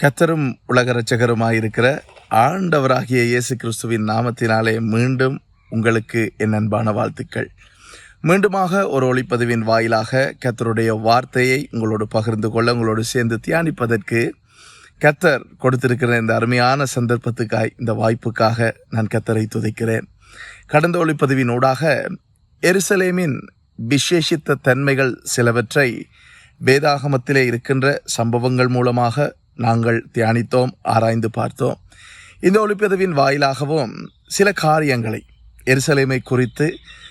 கத்தரும் உலகரட்சகருமாயிருக்கிற ஆண்டவராகிய இயேசு கிறிஸ்துவின் நாமத்தினாலே மீண்டும் உங்களுக்கு என் அன்பான வாழ்த்துக்கள். மீண்டுமாக ஒரு ஒளிப்பதிவின் வாயிலாக கத்தருடைய வார்த்தையை உங்களோடு பகிர்ந்து கொள்ள உங்களோடு சேர்ந்து தியானிப்பதற்கு கத்தர் கொடுத்திருக்கிற இந்த அருமையான சந்தர்ப்பத்துக்காய் இந்த வாய்ப்புக்காக நான் கத்தரை துதைக்கிறேன். கடந்த ஒளிப்பதிவின் ஊடாக எருசலேமின் விசேஷித்த தன்மைகள் சிலவற்றை வேதாகமத்திலே இருக்கின்ற சம்பவங்கள் மூலமாக நாங்கள் தியானித்தோம் ஆராய்ந்து பார்த்தோம். இந்த ஒளிப்பதிவின் வாயிலாகவும் சில காரியங்களை எருசலேமை குறித்து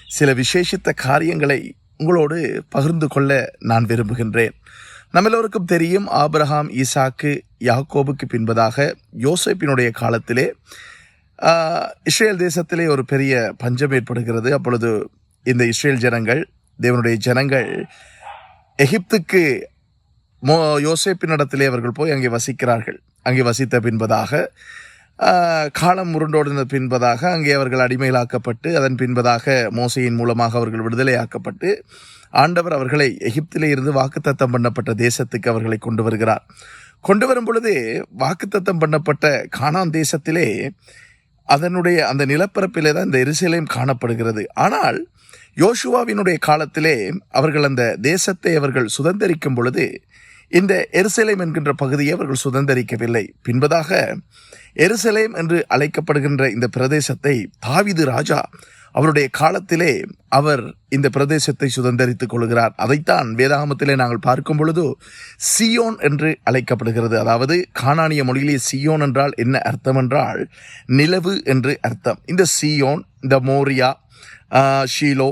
சில விசேஷித்த காரியங்களை உங்களோடு பகிர்ந்து கொள்ள நான் விரும்புகின்றேன். நம்ம எல்லோருக்கும் தெரியும் ஆபிரஹாம் ஈசாக்கு யாக்கோபுக்கு பின்பதாக யோசேப்பினுடைய காலத்திலே இஸ்ரேல் தேசத்திலே ஒரு பெரிய பஞ்சம் ஏற்படுகிறது. அப்பொழுது இந்த இஸ்ரேல் ஜனங்கள் தேவனுடைய ஜனங்கள் எகிப்துக்கு மோ யோசேப்பினிடத்திலே அவர்கள் போய் அங்கே வசிக்கிறார்கள். அங்கே வசித்த பின்பதாக காலம் உருண்டோடின பின்பதாக அங்கே அவர்கள் அடிமையிலாக்கப்பட்டு அதன் பின்பதாக மோசையின் மூலமாக அவர்கள் விடுதலையாக்கப்பட்டு ஆண்டவர் அவர்களை எகிப்திலே இருந்து வாக்குத்தத்தம் பண்ணப்பட்ட தேசத்துக்கு அவர்களை கொண்டு வருகிறார். கொண்டு வரும் பொழுது வாக்குத்தத்தம் பண்ணப்பட்ட காணான் தேசத்திலே அதனுடைய அந்த நிலப்பரப்பிலே தான் இந்த எரிசிலையும் காணப்படுகிறது. ஆனால் யோசுவாவினுடைய காலத்திலே அவர்கள் அந்த தேசத்தை அவர்கள் சுதந்திரிக்கும் பொழுது இந்த எருசலேம் என்கின்ற பகுதியை அவர்கள் சுதந்தரிக்கவில்லை. பின்பதாக எருசலேம் என்று அழைக்கப்படுகின்ற இந்த பிரதேசத்தை தாவிது ராஜா அவருடைய காலத்திலே அவர் இந்த பிரதேசத்தை சுதந்தரித்துக் கொள்கிறார். அதைத்தான் வேதாகமத்திலே நாங்கள் பார்க்கும் பொழுது சியோன் என்று அழைக்கப்படுகிறது. அதாவது காணானிய மொழியிலே சியோன் என்றால் என்ன அர்த்தம் என்றால் நிலவு என்று அர்த்தம். இந்த சியோன் இந்த மோரியா ஷீலோ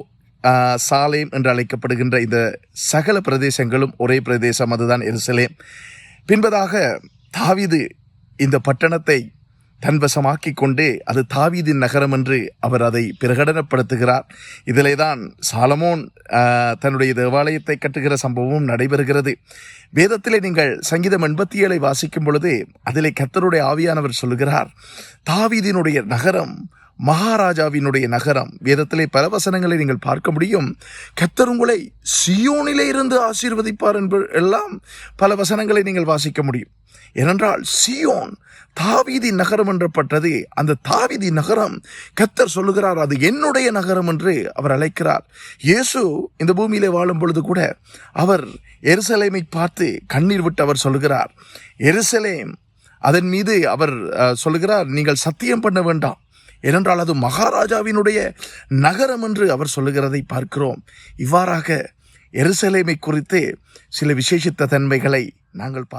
சாலேம் என்று அழைக்கப்படுகின்ற இந்த சகல பிரதேசங்களும் ஒரே பிரதேசம் அதுதான் எருசலேம். பின்பதாக தாவிது இந்த பட்டணத்தை தன்வசமாக்கிக் கொண்டு அது தாவீதின் நகரம் என்று அவர் அதை பிரகடனப்படுத்துகிறார். இதிலே தான் சாலமோன் தன்னுடைய தேவாலயத்தை கட்டுகிற சம்பவமும் நடைபெறுகிறது. வேதத்திலே நீங்கள் சங்கீதம் எண்பத்தி ஏழை வாசிக்கும் பொழுது அதிலே கத்தருடைய ஆவியானவர் சொல்லுகிறார் தாவீதினுடைய நகரம் மகாராஜாவினுடைய நகரம். வேதத்திலே பல வசனங்களை நீங்கள் பார்க்க முடியும். கத்தர் உங்களை சியோனிலே இருந்து ஆசீர்வதிப்பார் என்ப எல்லாம் பல வசனங்களை நீங்கள் வாசிக்க முடியும். ஏனென்றால் சியோன் தாவீதி நகரம் என்றப்பட்டது அந்த தாவீதி நகரம் கத்தர் சொல்லுகிறார் அது என்னுடைய நகரம் என்று அவர் அழைக்கிறார். இயேசு இந்த பூமியிலே வாழும் பொழுது கூட அவர் எருசலேமை பார்த்து கண்ணீர் விட்டு அவர் சொல்லுகிறார். எருசலேம் அதன் மீது அவர் சொல்லுகிறார் நீங்கள் சத்தியம் பண்ண வேண்டாம். ஏனென்றால் அது மகாராஜாவினுடைய நகரம் என்று அவர் சொல்லுகிறதை பார்க்கிறோம். இவ்வாறாக எருசலேமை குறித்து சில விசேஷித்த தன்மைகளை நாங்கள் பா